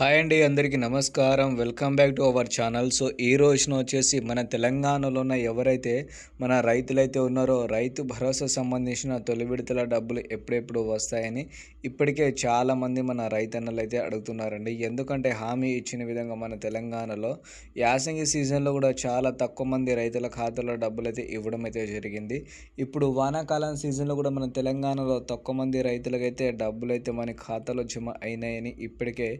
Hi అండి అందరికీ నమస్కారం. Welcome back to our channel. So ఈ రోజున వచ్చేసి మన తెలంగాణలో ఉన్న ఎవరైతే మన రైతులైతే ఉన్నారో రైతు భరోసా సంబంధించిన తొలి విడతల డబ్బులు ఎప్పుడెప్పుడు వస్తాయని ఇప్పటికే చాలామంది మన రైతన్నలు అయితే అడుగుతున్నారండి. ఎందుకంటే హామీ ఇచ్చిన విధంగా మన తెలంగాణలో యాసంగి సీజన్లో కూడా చాలా తక్కువ మంది రైతుల ఖాతాలో డబ్బులు అయితే ఇవ్వడం అయితే జరిగింది. ఇప్పుడు వానాకాలం సీజన్లో కూడా మన తెలంగాణలో తక్కువ మంది రైతులకైతే డబ్బులు అయితే మన ఖాతాలో జమ అయినాయని ఇప్పటికే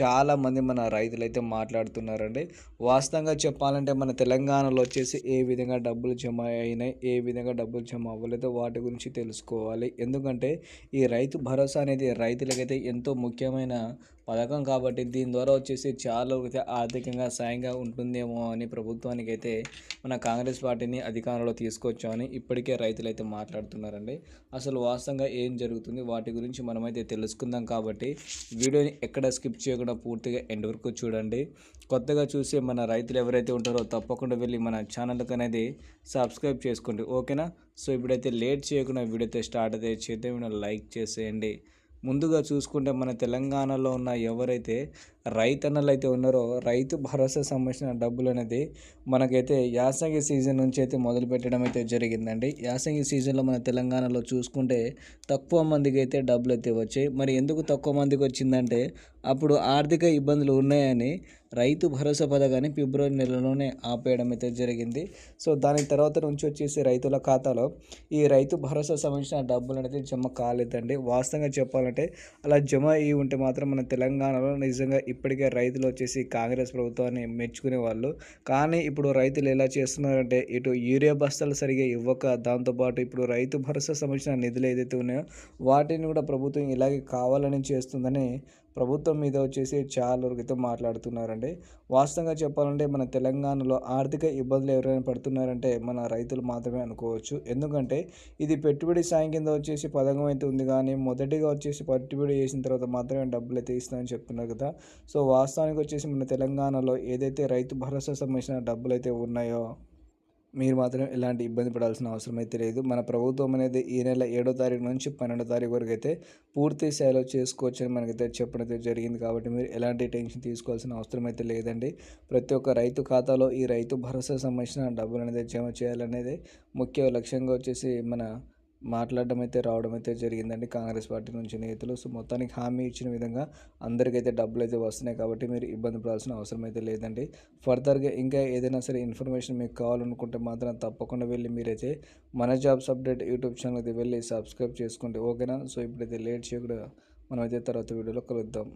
చాలామంది మన రైతులు అయితే మాట్లాడుతున్నారండి. వాస్తవంగా చెప్పాలంటే మన తెలంగాణలో వచ్చేసి ఏ విధంగా డబ్బులు జమ అయినాయి ఏ విధంగా డబ్బులు జమ అవ్వలేదో వాటి గురించి తెలుసుకోవాలి. ఎందుకంటే ఈ రైతు భరోసా అనేది రైతులకైతే ఎంతో ముఖ్యమైన పథకం కాబట్టి దీని ద్వారా వచ్చేసి చాలా అయితే ఆర్థికంగా సాయంగా ఉంటుందేమో అని ప్రభుత్వానికి అయితే మన కాంగ్రెస్ పార్టీని అధికారంలో తీసుకొచ్చామని ఇప్పటికే రైతులు అయితే మాట్లాడుతున్నారండి. అసలు వాస్తవంగా ఏం జరుగుతుంది? వాటి గురించి మనమైతే తెలుసుకుందాం కాబట్టి వీడియోని ఎక్కడ స్కిప్ చేయకుండా పూర్తిగా ఎండ్ వరకు చూడండి. కొత్తగా చూసే మన రైతులు ఎవరైతే ఉంటారో తప్పకుండా వెళ్ళి మన ఛానల్కి అనేది సబ్స్క్రైబ్ చేసుకోండి. ఓకేనా? సో ఇప్పుడైతే లేట్ చేయకుండా వీడియో అయితే స్టార్ట్ అయితే చేద్దాం. లైక్ చేసేయండి. ముందుగా చూసుకుంటే మన తెలంగాణలో ఉన్న ఎవరైతే రైతన్నలు అయితే ఉన్నారో రైతు భరోసా సంబంధించిన డబ్బులు అనేది మనకైతే యాసంగి సీజన్ నుంచి అయితే మొదలు పెట్టడం అయితే జరిగిందండి. యాసంగి సీజన్లో మన తెలంగాణలో చూసుకుంటే తక్కువ మందికి అయితే డబ్బులు అయితే వచ్చాయి. మరి ఎందుకు తక్కువ మందికి వచ్చిందంటే అప్పుడు ఆర్థిక ఇబ్బందులు ఉన్నాయని రైతు భరోసా పథకాన్ని ఫిబ్రవరి నెలలోనే ఆపేయడం అయితే జరిగింది. సో దాని తర్వాత నుంచి వచ్చేసి రైతుల ఖాతాలో ఈ రైతు భరోసా సంబంధించిన డబ్బులు అనేది జమ కాలేదండి. వాస్తవంగా చెప్పాలంటే అలా జమ అయ్యి ఉంటే మాత్రం మన తెలంగాణలో నిజంగా ఇప్పటికే రైతులు వచ్చేసి కాంగ్రెస్ ప్రభుత్వాన్ని మెచ్చుకునే వాళ్ళు. కానీ ఇప్పుడు రైతులు ఎలా చేస్తున్నారంటే ఇటు యూరియా బస్తాలు సరిగా ఇవ్వక దాంతోపాటు ఇప్పుడు రైతు భరోసా సంబంధించిన నిధులు ఏదైతే ఉన్నాయో వాటిని కూడా ప్రభుత్వం ఇలాగే కావాలని చేస్తుందని ప్రభుత్వం మీద వచ్చేసి చాలా వరకు అయితే మాట్లాడుతున్నారండి. వాస్తవంగా చెప్పాలంటే మన తెలంగాణలో ఆర్థిక ఇబ్బందులు ఎవరైనా పడుతున్నారంటే మన రైతులు మాత్రమే అనుకోవచ్చు. ఎందుకంటే ఇది పెట్టుబడి సాయం కింద వచ్చేసి పథకం అయితే ఉంది కానీ మొదటిగా వచ్చేసి పెట్టుబడి చేసిన తర్వాత మాత్రమే డబ్బులు అయితే ఇస్తామని చెప్తున్నారు కదా. సో వాస్తవానికి వచ్చేసి మన తెలంగాణలో ఏదైతే రైతు భరోసా సంబంధించిన డబ్బులు అయితే ఉన్నాయో మీరు మాత్రం ఎలాంటి ఇబ్బంది పడాల్సిన అవసరం అయితే లేదు. మన ప్రభుత్వం అనేది ఈ నెల ఏడో తారీఖు నుంచి పన్నెండో తారీఖు వరకు అయితే పూర్తి స్థాయిలో చేసుకోవచ్చు అని మనకైతే చెప్పడం అయితే జరిగింది. కాబట్టి మీరు ఎలాంటి టెన్షన్ తీసుకోవాల్సిన అవసరం అయితే లేదండి. ప్రతి ఒక్క రైతు ఖాతాలో ఈ రైతు భరోసా సంబంధించిన డబ్బులు అనేది జమ చేయాలనేది ముఖ్య లక్ష్యంగా వచ్చేసి మన మాట్లాడడం అయితే రావడం అయితే జరిగిందండి కాంగ్రెస్ పార్టీ నుంచి నేతలు. సో మొత్తానికి హామీ ఇచ్చిన విధంగా అందరికైతే డబ్బులు అయితే వస్తున్నాయి కాబట్టి మీరు ఇబ్బంది పడాల్సిన అవసరం అయితే లేదండి. ఫర్దర్గా ఇంకా ఏదైనా సరే ఇన్ఫర్మేషన్ మీకు కావాలనుకుంటే మాత్రం తప్పకుండా వెళ్ళి మీరైతే మన జాబ్స్ అప్డేట్ యూట్యూబ్ ఛానల్ అయితే వెళ్ళి సబ్స్క్రైబ్ చేసుకోండి. ఓకేనా? సో ఇప్పుడైతే లేట్ చేయకుండా మనమైతే తర్వాత వీడియోలో కలుద్దాం.